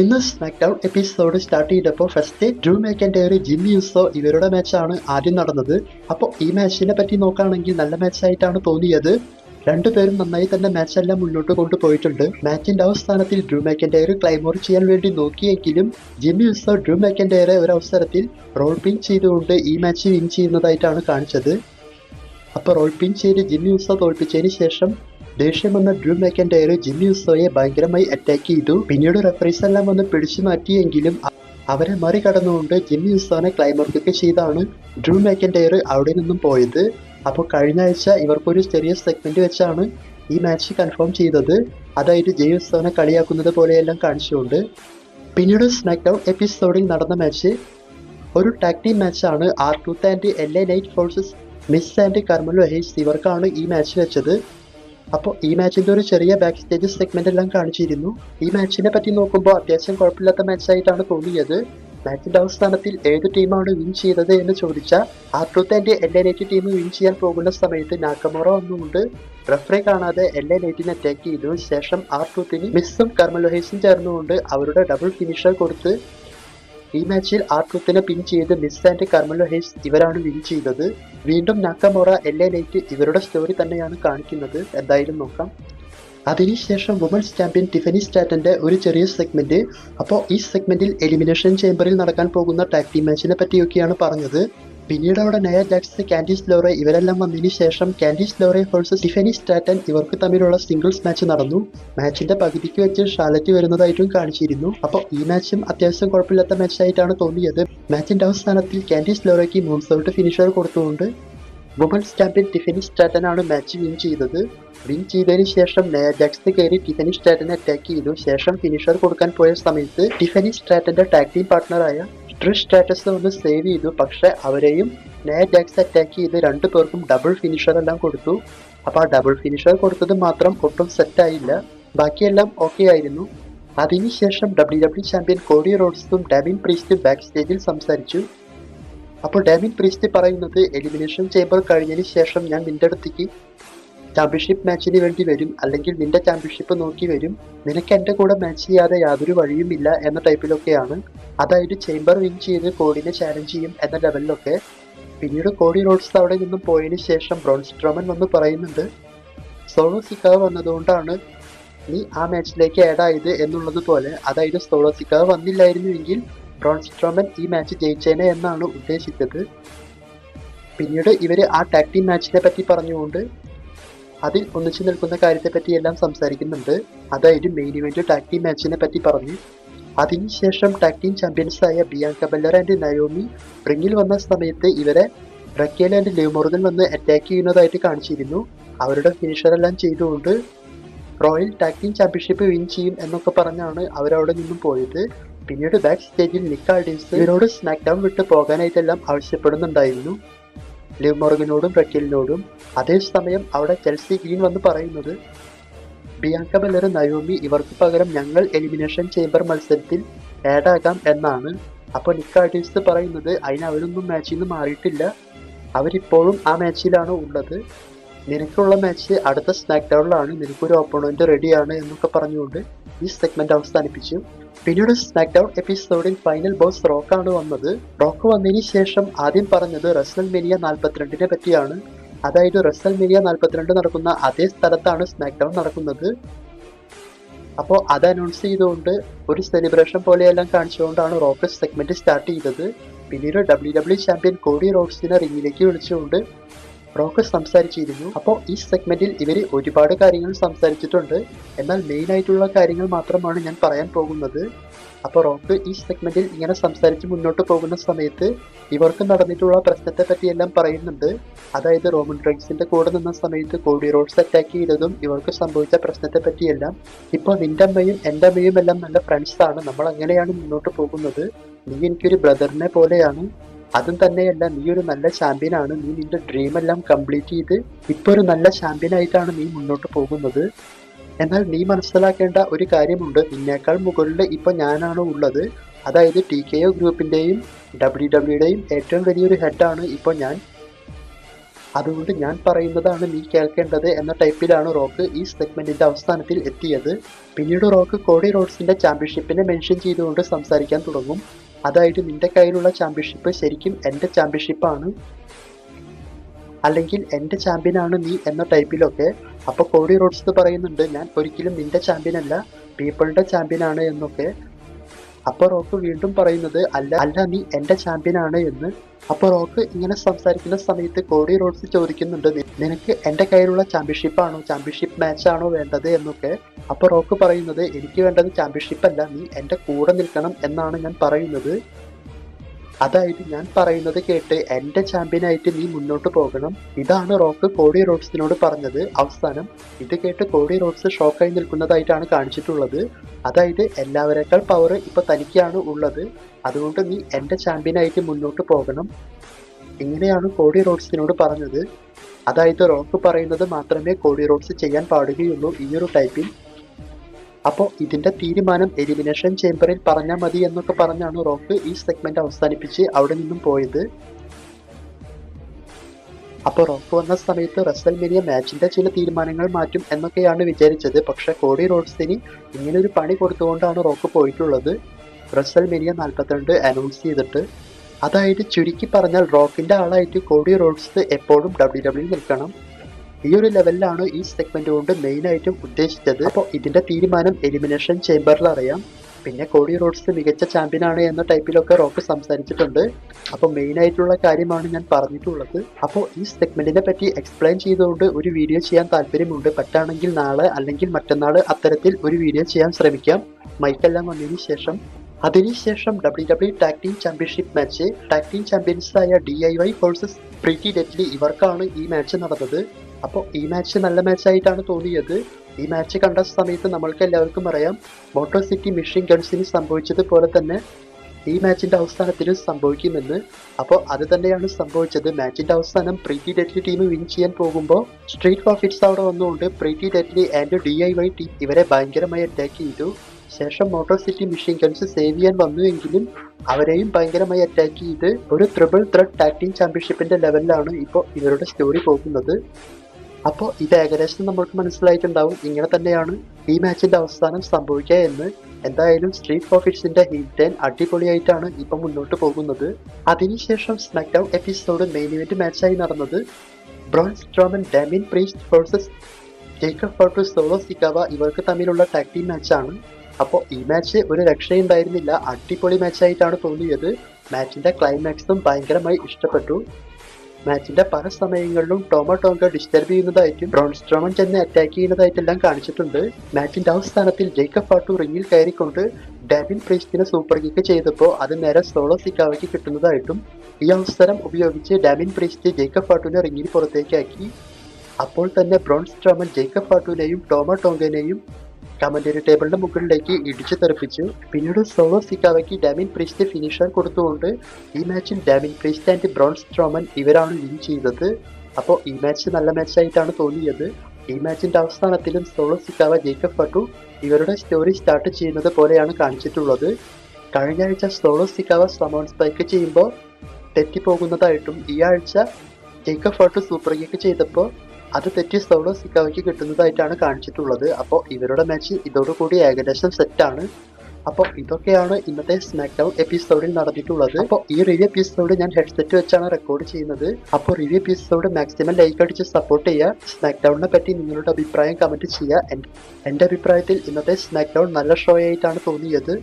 ഇന്ന് SmackDown episode start ചെയ്തപ്പോൾ first Drew McIntyre Jimmy Uso ഇവരുടെ മാച്ചാണ് ആദ്യം നടന്നത്. അപ്പോൾ ഈ മാച്ചിനെ പറ്റി നോക്കുകയാണെങ്കിൽ നല്ല മാച്ചായിട്ടാണ് തോന്നിയത്. രണ്ടുപേരും നന്നായി തന്നെ മാച്ചെല്ലാം മുന്നോട്ട് കൊണ്ടുപോയിട്ടുണ്ട്. മാച്ചിന്റെ അവസാനത്തിൽ ഡ്രൂ മാക്കൻഡയർ ക്ലൈമോർ ചെയ്യാൻ വേണ്ടി നോക്കിയെങ്കിലും ജിമ്മി യൂസോ ഡ്രൂ മാക്കൻഡയറെ ഒരു അവസരത്തിൽ റോൾ പിൻ ചെയ്തുകൊണ്ട് ഈ മാച്ച് വിൻ ചെയ്യുന്നതായിട്ടാണ് കാണിച്ചത്. അപ്പോൾ റോൾ പിൻ ചെയ്ത് ജിമ്മി യുസോ തോൽപ്പിച്ചതിന് ശേഷം ദേഷ്യം വന്ന ഡ്രൂ മെക്കൻഡയർ ജിമ്മി ഉസോയെ ഭയങ്കരമായി അറ്റാക്ക് ചെയ്തു. പിന്നീട് റെഫറീസ് എല്ലാം വന്ന് പിടിച്ചു മാറ്റിയെങ്കിലും അവരെ മറികടന്നുകൊണ്ട് ജിമ്മി ഉസോനെ ക്ലൈമർക്ക് ചെയ്താണ് ഡ്രൂ മെക്കൻഡയർ അവിടെ നിന്നും പോയത്. അപ്പോൾ കഴിഞ്ഞ ആഴ്ച ഇവർക്കൊരു ചെറിയ സെഗ്മെന്റ് വെച്ചാണ് ഈ മാച്ച് കൺഫേം ചെയ്തത്. അതായത് ജയ് ഉസോനെ കളിയാക്കുന്നത് പോലെയെല്ലാം കാണിച്ചുകൊണ്ട്. പിന്നീട് സ്മാക്ഡൗൺ എപ്പിസോഡിൽ നടന്ന മാച്ച് ഒരു ടാക് ടീം മാച്ചാണ് R tooth and L A Knight versus Miz and Carmelo Hayes ഇവർക്കാണ് ഈ മാച്ച് വെച്ചത്. അപ്പോൾ ഈ മാച്ചിന്റെ ഒരു ചെറിയ ബാക്ക് സ്റ്റേജ് സെഗ്മെന്റ് എല്ലാം കാണിച്ചിരുന്നു. ഈ മാച്ചിനെ പറ്റി നോക്കുമ്പോൾ അത്യാവശ്യം കുഴപ്പമില്ലാത്ത മാച്ചായിട്ടാണ് തോന്നിയത്. മാച്ചിന്റെ അവസാനത്തിൽ ഏത് ടീമാണ് വിൻ ചെയ്തത് എന്ന് ചോദിച്ചാൽ R tooth and L A Knight team win ചെയ്യാൻ പോകുന്ന സമയത്ത് നാക്കമോറ വന്നുകൊണ്ട് റഫറി കാണാതെ എൽ എൻ നൈറ്റിനെ അറ്റാക്ക് ചെയ്തു. ശേഷം ആർ ടൂത്തിന് മിസ്സും കർമലോഹേസും ചേർന്നുകൊണ്ട് അവരുടെ ഡബിൾ ഫിനിഷർ കൊടുത്ത് ഈ മാച്ചിൽ ആർ ട്രൂത്തിനെ പിൻ ചെയ്ത് മിസ് ആൻഡ് കർമലോ ഹേസ് ഇവരാണ് വിൻ ചെയ്തത്. വീണ്ടും നാക്കമോറ എൽ എ നൈറ്റ് ഇവരുടെ സ്റ്റോറി തന്നെയാണ് കാണിക്കുന്നത്. എന്തായാലും നോക്കാം. അതിനുശേഷം വുമൻസ് ചാമ്പ്യൻ ടിഫനി സ്റ്റാറ്റന്റെ ഒരു ചെറിയ സെഗ്മെന്റ് അപ്പോൾ ഈ സെഗ്മെന്റിൽ എലിമിനേഷൻ ചേംബറിൽ നടക്കാൻ പോകുന്ന ടാക്ടി മാച്ചിനെ പറ്റിയൊക്കെയാണ് പറഞ്ഞത്. പിന്നീട് അവിടെ നയ ജാക്സ് കാൻഡീസ് ലോറെ ഇവരെല്ലാം വന്നതിന് ശേഷം കാൻഡീസ് ലോറെ ഹോൾസ് ടിഫനി സ്റ്റാറ്റൻ ഇവർക്ക് തമ്മിലുള്ള സിംഗിൾസ് മാച്ച് നടന്നു. മാച്ചിന്റെ പകുതിക്ക് വെച്ച് ഷാലറ്റ് വരുന്നതായിട്ടും കാണിച്ചിരുന്നു. അപ്പോൾ ഈ മാച്ചും അത്യാവശ്യം കുഴപ്പമില്ലാത്ത മാച്ചായിട്ടാണ് തോന്നിയത്. മാച്ചിന്റെ അവസാനത്തിൽ കാൻഡീസ് ലോറയ്ക്ക് മൂൺസൗട്ട് ഫിനിഷർ കൊടുത്തുകൊണ്ട് വുമൻസ് ചാമ്പ്യൻ ടിഫനി സ്റ്റാറ്റൻ ആണ് മാച്ച് വിൻ ചെയ്തത്. വിൻ ചെയ്തതിന് ശേഷം ജാക്സ് കയറി ടിഫനി സ്റ്റാറ്റനെ അറ്റാക്ക് ചെയ്തു. ശേഷം ഫിനിഷർ കൊടുക്കാൻ പോയ സമയത്ത് ടിഫനി സ്റ്റാറ്റന്റെ ടാഗ് ടീം പാർട്ട്ണറായ ട്രിഷ് സ്റ്റാറ്റസ് ഒന്ന് സേവ് ചെയ്തു. പക്ഷെ അവരെയും നയ ജാക്സ് അറ്റാക്ക് ചെയ്ത് രണ്ടു പേർക്കും ഡബിൾ ഫിനിഷർ എല്ലാം കൊടുത്തു. അപ്പൊ ആ ഡബിൾ ഫിനിഷർ കൊടുത്തത് മാത്രം ഒട്ടും സെറ്റ് ആയില്ല. ബാക്കിയെല്ലാം ഓക്കെ ആയിരുന്നു. അതിനുശേഷം ഡബ്ല്യു ഡബ്ല്യു ചാമ്പ്യൻ കോഡി റോഡ്സും ഡാമിൻ പ്രീസ്റ്റും ബാക്ക് സ്റ്റേജിൽ സംസാരിച്ചു. അപ്പോൾ ഡാമിൻ പ്രീസ്റ്റ് പറയുന്നത് എലിമിനേഷൻ ചേമ്പർ കഴിഞ്ഞതിന് ശേഷം ഞാൻ നിന്റെ അടുത്തേക്ക് ചാമ്പ്യൻഷിപ്പ് മാച്ചിന് വേണ്ടി വരും അല്ലെങ്കിൽ നിന്റെ ചാമ്പ്യൻഷിപ്പ് നോക്കി വരും. നിനക്ക് എന്റെ കൂടെ മാച്ച് ചെയ്യാതെ യാതൊരു വഴിയുമില്ല എന്ന ടൈപ്പിലൊക്കെയാണ് അതായത് ചേംബർ വിൻ ചെയ്ത് കോഡിനെ ചാലഞ്ച് ചെയ്യും എന്ന ലെവലിലൊക്കെ പിന്നീട് കോഡി റോഡ്സ് അവിടെ നിന്നും പോയതിനു ശേഷം ബ്രോൺസ് ബ്രോൺസ്ട്രോമൻ വന്ന് പറയുന്നുണ്ട് സോളോ സിക്കാവ് വന്നതുകൊണ്ടാണ് നീ ആ മാച്ചിലേക്ക് ആഡായത് എന്നുള്ളത് പോലെ. അതായത് സോളോ സിക്കാവ് വന്നില്ലായിരുന്നുവെങ്കിൽ ബ്രോൺസ്ട്രോമൻ ഈ മാച്ച് ജയിച്ചേനെ എന്നാണ് ഉദ്ദേശിച്ചത്. പിന്നീട് ഇവർ ആ ടാക്ടി മാച്ചിനെ പറ്റി പറഞ്ഞുകൊണ്ട് അതിൽ ഒന്നിച്ചു നിൽക്കുന്ന കാര്യത്തെപ്പറ്റി എല്ലാം സംസാരിക്കുന്നുണ്ട്. അതായത് മെയിൻ ഇവന്റ് ടാക് ടീം മാച്ചിനെ പറ്റി പറഞ്ഞു. അതിനുശേഷം ടാക് ടീം ചാമ്പ്യൻസ് ആയ ബിയാങ്ക ബെല്ലർ ആൻഡ് നയോമി റിങ്ങിൽ വന്ന സമയത്ത് ഇവരെ റക്കേൽ ആൻഡ് ലിവ് വന്ന് അറ്റാക്ക് ചെയ്യുന്നതായിട്ട് കാണിച്ചിരുന്നു. അവരുടെ ഫിനിഷർ എല്ലാം ചെയ്തുകൊണ്ട് royal tag team championship win ചെയ്യും എന്നൊക്കെ പറഞ്ഞാണ് അവരവിടെ നിന്നും പോയത്. പിന്നീട് ബാക്ക് സ്റ്റേജിൽ നിക്കാൾഡിൻസ് ഇവരോട് സ്മാക്ക് ഡൗൺ വിട്ട് പോകാനായിട്ടെല്ലാം ആവശ്യപ്പെടുന്നുണ്ടായിരുന്നു. ലിവ് മോർഗനോടും റക്കിലിനോടും അതേസമയം അവിടെ ചെൽസി ഗ്രീൻ വന്ന് പറയുന്നത് ബിയാങ്ക ബെല്ലർ നയോമി ഇവർക്ക് പകരം ഞങ്ങൾ എലിമിനേഷൻ ചേംബർ മത്സരത്തിൽ ആഡാകാം എന്നാണ്. അപ്പോൾ നിക്കാർട്ടിസ്റ്റ് പറയുന്നത് അതിന് അവരൊന്നും മാച്ചിൽ നിന്ന് മാറിയിട്ടില്ല. അവരിപ്പോഴും ആ മാച്ചിലാണ് ഉള്ളത്? നിനക്കുള്ള മാച്ച് അടുത്ത സ്നാക്ക് ഡൗണിലാണ് നിനക്കൊരു ഓപ്പണന്റ് റെഡിയാണ് എന്നൊക്കെ പറഞ്ഞുകൊണ്ട് ഈ സെഗ്മെന്റ് അവസാനിപ്പിച്ചു. പിന്നീട് സ്നാക്ക് ഡൗൺ എപ്പിസോഡിൽ ഫൈനൽ ബോസ് റോക്കാണ് വന്നത്. റോക്ക് വന്നതിന് ശേഷം ആദ്യം പറഞ്ഞത് റസൽ മെനിയ നാൽപ്പത്തിരണ്ടിനെ പറ്റിയാണ്. അതായത് റസൽ മെനിയ നാൽപ്പത്തിരണ്ട് നടക്കുന്ന അതേ സ്ഥലത്താണ് സ്നാക്ക്ഡൗൺ നടക്കുന്നത്. അപ്പോൾ അത് അനൗൺസ് ചെയ്തുകൊണ്ട് ഒരു സെലിബ്രേഷൻ പോലെയെല്ലാം കാണിച്ചുകൊണ്ടാണ് റോക്ക് സെഗ്മെന്റ് സ്റ്റാർട്ട് ചെയ്തത്. പിന്നീട് ഡബ്ല്യു ഡബ്ല്യു ചാമ്പ്യൻ കോഡി റോഡ്സിനെ റിങ്ങിലേക്ക് വിളിച്ചുകൊണ്ട് റോക്ക് സംസാരിച്ചിരുന്നു. അപ്പോൾ ഈ സെഗ്മെന്റിൽ ഇവർ ഒരുപാട് കാര്യങ്ങൾ സംസാരിച്ചിട്ടുണ്ട്. എന്നാൽ മെയിൻ ആയിട്ടുള്ള കാര്യങ്ങൾ മാത്രമാണ് ഞാൻ പറയാൻ പോകുന്നത്. അപ്പോൾ റോക്ക് ഈ സെഗ്മെന്റിൽ ഇങ്ങനെ സംസാരിച്ച് മുന്നോട്ട് പോകുന്ന സമയത്ത് ഇവർക്ക് നടന്നിട്ടുള്ള പ്രശ്നത്തെ പറ്റിയെല്ലാം പറയുന്നുണ്ട്. അതായത് റോമൻ ഡ്രഗ്സിന്റെ കൂടെ നിന്ന സമയത്ത് കോഡി റോഡ്സ് അറ്റാക്ക് ചെയ്തതും ഇവർക്ക് സംഭവിച്ച പ്രശ്നത്തെ പറ്റിയെല്ലാം ഇപ്പോൾ നിന്റെ അമ്മയും എന്റെ അമ്മയും എല്ലാം നല്ല ഫ്രണ്ട്സ് ആണ്. നമ്മൾ അങ്ങനെയാണ് മുന്നോട്ട് പോകുന്നത്. നീ എനിക്കൊരു ബ്രദറിനെ പോലെയാണ്. അതും തന്നെയല്ല നീ ഒരു നല്ല ചാമ്പ്യൻ ആണ്. നീ നിന്റെ ഡ്രീം എല്ലാം കംപ്ലീറ്റ് ചെയ്ത് ഇപ്പൊ ഒരു നല്ല ചാമ്പ്യൻ ആയിട്ടാണ് നീ മുന്നോട്ട് പോകുന്നത്. എന്നാൽ നീ മനസ്സിലാക്കേണ്ട ഒരു കാര്യമുണ്ട്. നിന്നേക്കാൾ മുകളിൽ ഇപ്പൊ ഞാനാണ് ഉള്ളത്. അതായത് ടി കെ ഒ ഗ്രൂപ്പിന്റെയും ഡബ്ല്യു ഡബ്ല്യുടെയും ഏറ്റവും വലിയൊരു ഹെഡാണ് ഇപ്പോൾ ഞാൻ. അതുകൊണ്ട് ഞാൻ പറയുന്നതാണ് നീ കേൾക്കേണ്ടത് എന്ന ടൈപ്പിലാണ് റോക്ക് ഈ സെഗ്മെന്റിന്റെ അവസാനത്തിൽ എത്തിയത്. പിന്നീട് റോക്ക് കോഡി റോഡ്സിന്റെ ചാമ്പ്യൻഷിപ്പിനെ മെൻഷൻ ചെയ്തുകൊണ്ട് സംസാരിക്കാൻ തുടങ്ങും. അതായത് നിന്റെ കയ്യിലുള്ള ചാമ്പ്യൻഷിപ്പ് ശരിക്കും എന്റെ ചാമ്പ്യൻഷിപ്പാണ് അല്ലെങ്കിൽ എന്റെ ചാമ്പ്യനാണ് നീ എന്ന ടൈപ്പിലൊക്കെ അപ്പോൾ കോഡി റോഡ്സ് പറയുന്നുണ്ട് ഞാൻ ഒരിക്കലും നിന്റെ ചാമ്പ്യനല്ല അല്ല ചാമ്പ്യനാണ് എന്നൊക്കെ. അപ്പോൾ റോക്ക് വീണ്ടും പറയുന്നത് അല്ല അല്ല നീ എന്റെ ചാമ്പ്യനാണ് എന്ന്. അപ്പോൾ റോക്ക് ഇങ്ങനെ സംസാരിക്കുന്ന സമയത്ത് കോഡി റോഡ്സ് ചോദിക്കുന്നുണ്ട് നിനക്ക് എന്റെ കയ്യിലുള്ള ചാമ്പ്യൻഷിപ്പാണോ ചാമ്പ്യൻഷിപ്പ് മാച്ചാണോ വേണ്ടത്? എന്നൊക്കെ. അപ്പൊ റോക്ക് പറയുന്നത് എനിക്ക് വേണ്ടത് ചാമ്പ്യൻഷിപ്പ് അല്ല നീ എന്റെ കൂടെ നിൽക്കണം എന്നാണ് ഞാൻ പറയുന്നത്. അതായത് ഞാൻ പറയുന്നത് കേട്ട് എന്റെ ചാമ്പ്യനായിട്ട് നീ മുന്നോട്ട് പോകണം. ഇതാണ് റോക്ക് കോഡി റോഡ്സിനോട് പറഞ്ഞത്. അവസാനം ഇത് കേട്ട് കോഡി റോഡ്സ് ഷോക്കായി നിൽക്കുന്നതായിട്ടാണ് കാണിച്ചിട്ടുള്ളത്. അതായത് എല്ലാവരെക്കാൾ പവർ ഇപ്പോൾ തനിക്കാണ് ഉള്ളത്. അതുകൊണ്ട് നീ എന്റെ ചാമ്പ്യനായിട്ട് മുന്നോട്ട് പോകണം. ഇങ്ങനെയാണ് കോഡി റോഡ്സിനോട് പറഞ്ഞത്. അതായത് റോക്ക് പറയുന്നത് മാത്രമേ കോഡി റോഡ്സ് ചെയ്യാൻ പാടുകയുള്ളൂ. ഈ ഒരു ടൈപ്പിൽ അപ്പോൾ ഇതിന്റെ തീരുമാനം എലിമിനേഷൻ ചേംബറിൽ പറഞ്ഞാൽ മതി എന്നൊക്കെ പറഞ്ഞാണ് റോക്ക് ഈ സെഗ്മെന്റ് അവസാനിപ്പിച്ച് അവിടെ നിന്നും പോയത്. അപ്പോൾ റോക്ക് വന്ന സമയത്ത് റസൽ മെനിയ മാച്ചിന്റെ ചില തീരുമാനങ്ങൾ മാറ്റും എന്നൊക്കെയാണ് വിചാരിച്ചത്. പക്ഷേ കോടി റോഡ്സിന് ഇങ്ങനെ ഒരു പണി കൊടുത്തുകൊണ്ടാണ് റോക്ക് പോയിട്ടുള്ളത്. റസൽ മെനിയ നാൽപ്പത്തിരണ്ട് അനൗൺസ് ചെയ്തിട്ട്. അതായത് ചുരുക്കി പറഞ്ഞാൽ റോക്കിന്റെ ആളായിട്ട് കോടി റോഡ്സ് എപ്പോഴും ഡബ്ല്യു ഡബ്ല്യു നിൽക്കണം. ഈ ഒരു ലെവലിലാണ് ഈ സെഗ്മെന്റ് കൊണ്ട് മെയിൻ ആയിട്ടും ഉദ്ദേശിച്ചത്. അപ്പോൾ ഇതിന്റെ തീരുമാനം എലിമിനേഷൻ ചേംബറിൽ അറിയാം. പിന്നെ കോടി റോഡ്സ് മികച്ച ചാമ്പ്യൻ ആണ് എന്ന ടൈപ്പിലൊക്കെ റോക്ക് സംസാരിച്ചിട്ടുണ്ട്. അപ്പോൾ മെയിൻ ആയിട്ടുള്ള കാര്യമാണ് ഞാൻ പറഞ്ഞിട്ടുള്ളത്. അപ്പോൾ ഈ സെഗ്മെന്റിനെ പറ്റി എക്സ്പ്ലെയിൻ ചെയ്തുകൊണ്ട് ഒരു വീഡിയോ ചെയ്യാൻ താല്പര്യമുണ്ട്. പറ്റാണെങ്കിൽ നാളെ അല്ലെങ്കിൽ മറ്റന്നാൾ അത്തരത്തിൽ ഒരു വീഡിയോ ചെയ്യാൻ ശ്രമിക്കാം. മൈക്കെല്ലാം വന്നതിന് ശേഷം. അതിനുശേഷം W W tag team championship match tag team ചാമ്പ്യൻസായ D I Y versus Pretty Deadly ഇവർക്കാണ് ഈ മാച്ച് നടന്നത്. അപ്പോൾ ഈ മാച്ച് നല്ല മാച്ചായിട്ടാണ് തോന്നിയത്. ഈ മാച്ച് കണ്ട സമയത്ത് നമ്മൾക്ക് എല്ലാവർക്കും അറിയാം മോട്ടോർ സിറ്റി മിഷൻ ഗൺസിന് സംഭവിച്ചതുപോലെ തന്നെ ഈ മാച്ചിന്റെ അവസാനത്തിനും സംഭവിക്കുമെന്ന്. അപ്പോൾ അത് തന്നെയാണ് സംഭവിച്ചത്. മാച്ചിന്റെ അവസാനം പ്രീതി ഡെറ്റ്ലി ടീം വിൻ ചെയ്യാൻ പോകുമ്പോൾ സ്ട്രീറ്റ് പ്രോഫിറ്റ്സ് അവിടെ വന്നുകൊണ്ട് Pretty Deadly and D I Y team ഇവരെ ഭയങ്കരമായി അറ്റാക്ക് ചെയ്തു. ശേഷം Motor City Machine Guns save ചെയ്യാൻ വന്നുവെങ്കിലും അവരെയും ഭയങ്കരമായി അറ്റാക്ക് ചെയ്ത് ഒരു ട്രിപ്പിൾ ത്രെഡ് ടാക്ടീം ചാമ്പ്യൻഷിപ്പിന്റെ ലെവലിലാണ് ഇപ്പോൾ ഇവരുടെ സ്റ്റോറി പോകുന്നത്. അപ്പോൾ ഇത് ഏകദേശം നമ്മൾക്ക് മനസ്സിലായിട്ടുണ്ടാവും. ഇങ്ങനെ തന്നെയാണ് ഈ മാച്ചിന്റെ അവസാനം സംഭവിക്കുക എന്ന്. എന്തായാലും സ്ട്രീറ്റ് പ്രോഫിറ്റ്സിന്റെ ഹീറ്റ് അടിപൊളിയായിട്ടാണ് ഇപ്പം മുന്നോട്ട് പോകുന്നത്. അതിനുശേഷം SmackDown episode main event മാച്ചായി നടന്നത് Braun Strowman Damian Priest versus Jacob Fatu Solo Sikoa ഇവർക്ക് തമ്മിലുള്ള ടാക് ടീം മാച്ചാണ് അപ്പോൾ ഈ മാച്ച് ഒരു രക്ഷയുണ്ടായിരുന്നില്ല. അടിപൊളി മാച്ചായിട്ടാണ് തോന്നിയത്. മാച്ചിന്റെ ക്ലൈമാക്സും ഭയങ്കരമായി ഇഷ്ടപ്പെട്ടു. മാച്ചിന്റെ പല സമയങ്ങളിലും ടോമോ ടോങ്ക ഡിസ്റ്റർബ് ചെയ്യുന്നതായിട്ടും ബ്രോൺ സ്ട്രോമൻ ചെന്ന് അറ്റാക്ക് ചെയ്യുന്നതായിട്ടെല്ലാം കാണിച്ചിട്ടുണ്ട്. മാച്ചിന്റെ അവസാനത്തിൽ ജേക്കബ് ഫാട്ടു റിങ്ങിൽ കയറിക്കൊണ്ട് ഡാബിൻ പ്രീസ്റ്റിനെ സൂപ്പർ കിക്ക് ചെയ്തപ്പോൾ അത് നേരെ സോളോ സിക്കാവയ്ക്ക് കിട്ടുന്നതായിട്ടും ഈ അവസരം ഉപയോഗിച്ച് ഡാമിൻ പ്രീസ്റ്റ് ജേക്കബ് ഫാട്ടുവിനെ റിങ്ങിൽ പുറത്തേക്കാക്കി. അപ്പോൾ തന്നെ ബ്രോൺ സ്ട്രോമൻ ജേക്കബ് ഫാട്ടുവിനെയും ടോമോ ടോങ്കനെയും കമന്ററി ടേബിളിന്റെ മുകളിലേക്ക് ഇടിച്ചു തെറിപ്പിച്ചു. പിന്നീട് സോളോ സിക്കാവയ്ക്ക് ഡാമിൻ പ്രീസ്റ്റ് ഫിനിഷർ കൊടുത്തുകൊണ്ട് ഈ മാച്ചിൽ Damian Priest and Braun Strowman ഇവരാണ് വിൻ ചെയ്തത്. അപ്പോൾ ഈ മാച്ച് നല്ല മാച്ചായിട്ടാണ് തോന്നിയത്. ഈ മാച്ചിന്റെ അവസാനത്തിലും സോളോ സിക്കാവ ജേക്കബ് ഇവരുടെ സ്റ്റോറി സ്റ്റാർട്ട് ചെയ്യുന്നത് പോലെയാണ് കാണിച്ചിട്ടുള്ളത്. കഴിഞ്ഞ ആഴ്ച സോളോ സിക്കാവ സമോൺ സ്പൈക്ക് ചെയ്യുമ്പോൾ തെറ്റിപ്പോകുന്നതായിട്ടും ഈ ആഴ്ച ജേക്കബ് ഫട്ടു സൂപ്പർ കിക്ക് ചെയ്തപ്പോൾ അത് തെറ്റി സൗളോ സിക്കാവയ്ക്ക് കിട്ടുന്നതായിട്ടാണ് കാണിച്ചിട്ടുള്ളത്. അപ്പോൾ ഇവരുടെ മാച്ച് ഇതോടുകൂടി ഏകദേശം സെറ്റാണ് അപ്പോൾ ഇതൊക്കെയാണ് ഇന്നത്തെ സ്മാക്ക് ഡൗൺ എപ്പിസോഡിൽ നടന്നിട്ടുള്ളത്. അപ്പോൾ ഈ റിവ്യൂ എപ്പിസോഡ് ഞാൻ ഹെഡ്സെറ്റ് വെച്ചാണ് റെക്കോർഡ് ചെയ്യുന്നത്. അപ്പോൾ റിവ്യൂ എപ്പിസോഡ് മാക്സിമം ലൈക്ക് അടിച്ച് സപ്പോർട്ട് ചെയ്യുക. സ്മാക്ക് ഡൗണിനെ പറ്റി നിങ്ങളുടെ അഭിപ്രായം കമന്റ് ചെയ്യുക. എന്റെ അഭിപ്രായത്തിൽ ഇന്നത്തെ സ്മാക്ക് ഡൗൺ നല്ല ഷോ ആയിട്ടാണ് തോന്നിയത്.